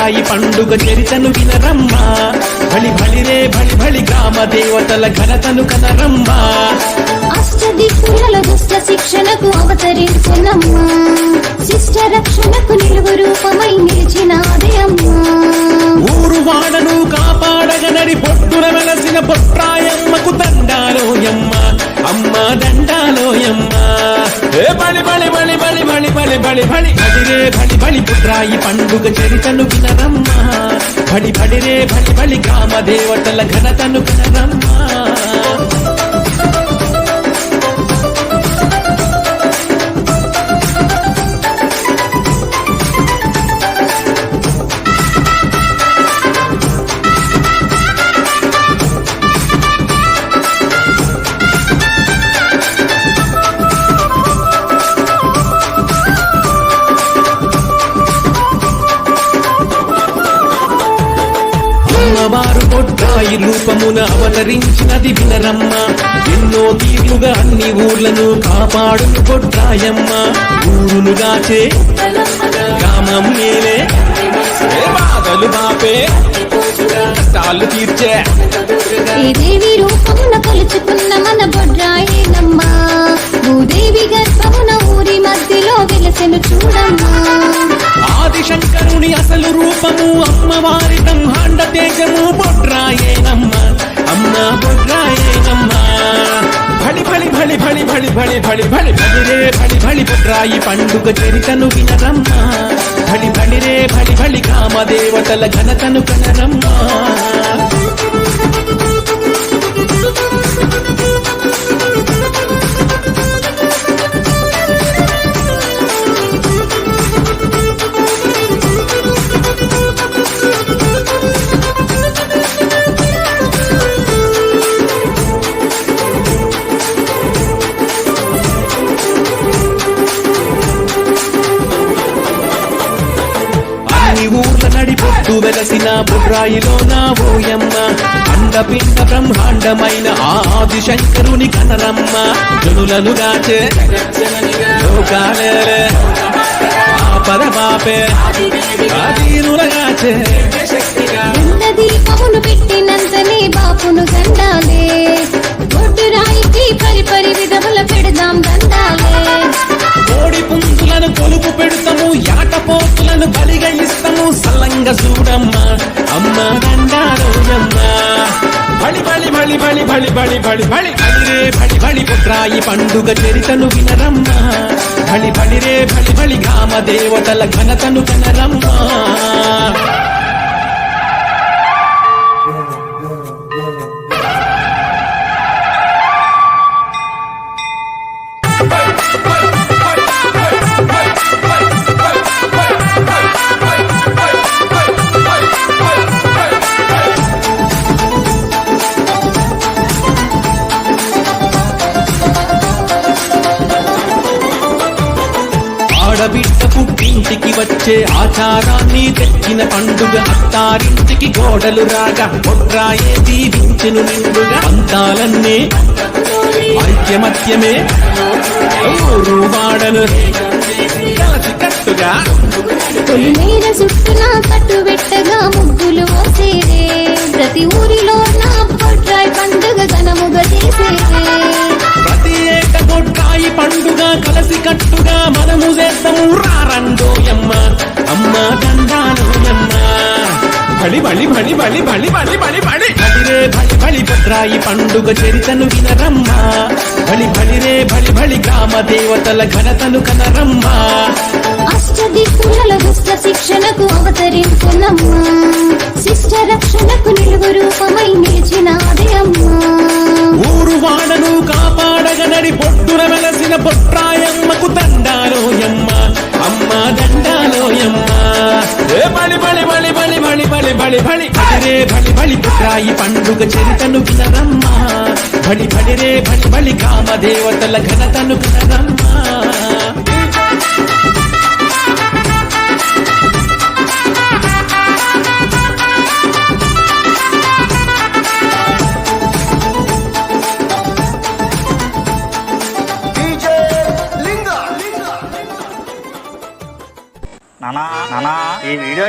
బొడ్రాయి పండుగ చరితను వినరమ్మా. బలి బలిరే బలి బలి గ్రామ దేవతల ఘనతను కనరమ్మా. అష్టదిక్కులలో దుష్ట శిక్షణకు అవతరించినమ్మా. శిష్ట రక్షణకు నిలువు రూపమై నిలిచినాదే అమ్మా. ఊరు వాడను కాపాడగనడి పొట్టున వెలసిన పొట్రాయమ్మకు దండాలోయమ్మ. అమ్మ దండాలోయమ్మ. ఏ బలి బలి బలి బలి బలి బలి బలి బలి బలిరే బలి బలి పుట్రాయి పండుగ చరితను వినరమ్మా. బలి బలిరే బలి బలి గ్రామ దేవతల ఘనతను కనరమ్మా రూపమున అవతరించినది వినరమ్మ. ఎన్నో తీర్లుగా అన్ని ఊర్లను కాపాడును పొట్టాయమ్మ ఊరును గాచే గ్రామం ఏ బాధలు బాపే. కష్టాలు తీర్చే. ఏ దేవి రూపమున కొలుచుకున్న మన బొడ్రాయేనమ్మా. భూదేవి గర్భమున ఊరి మధ్యలో వెలసెను చూడమ్మా. ఆదిశంకరుని అసలు రూపము అమ్మవారి బ్రహ్మాండ తేజము బొడ్రాయేనమ్మ. అమ్మ బొడ్రాయేనమ్మ భళి భళి భళి భళి భళి భళి భళి భళి భళిరే భళి భళి బొడ్రాయి పండుగ చరితను వినరమ్మ భళి భళిరే భళి భళి కామ దేవతల ఘనతను కనరమ్మ వెలసిన బుర్రాయిలో నా ఓయమ్మ అండపిండ బ్రహ్మాండమైన ఆది శంకరుని కనరమ్మ జనులను గాచే లోకాలేలే. ఆపద బాపే ఆదీనులగాచే సల్లంగా చూడమ్మ అమ్మ దండారోయమ్మ బలి బలి బలి బలి బలి బలి బలి బలి బలిరే బలి బలి పుట్రాయి పండుగ చరితను వినరమ్మ. బలి బలిరే బలి బలి గ్రామ దేవతల ఘనతను కనరమ్మ ఆడబిడ్డ పుట్టింటికి వచ్చే ఆచారాన్ని తెచ్చిన పండుగ అత్తారింటికి గోడలు రాగా బొడ్రాయే దీవించెను నిండుగా. అంతాలన్నీ ఐక్యమత్యమే. ఊరు వాడను కలిసి కట్టుగా. తొలిమేర చుట్టూన కట్టు పెట్టగా ముగ్గులు మోసేదే బలి బలి బలి బలి బలి బలి బలి బలి బలిరే బలి బలి బొడ్రాయి పండుగ చరితను వినరమ్మ. బలి బలిరే బలి బలి గ్రామ దేవతల ఘనతను కనరమ్మ. అష్టదిక్కులలో దుష్ట శిక్షణకు అవతరించునమ్మా శిష్ట రక్షణకు నిలువు రూపమై నిలిచినాదే అమ్మా. ఊరు వాడను కాపాడగనడి పొట్టున వెలసిన పొట్రాయమ్మకు భళి భళి రే భళి భళి పుట్రాయి పండుగ చరితను వినరమ్మా. భళి భళి రే భళి భళి కామదేవతల ఘనతను వినరమ్మా.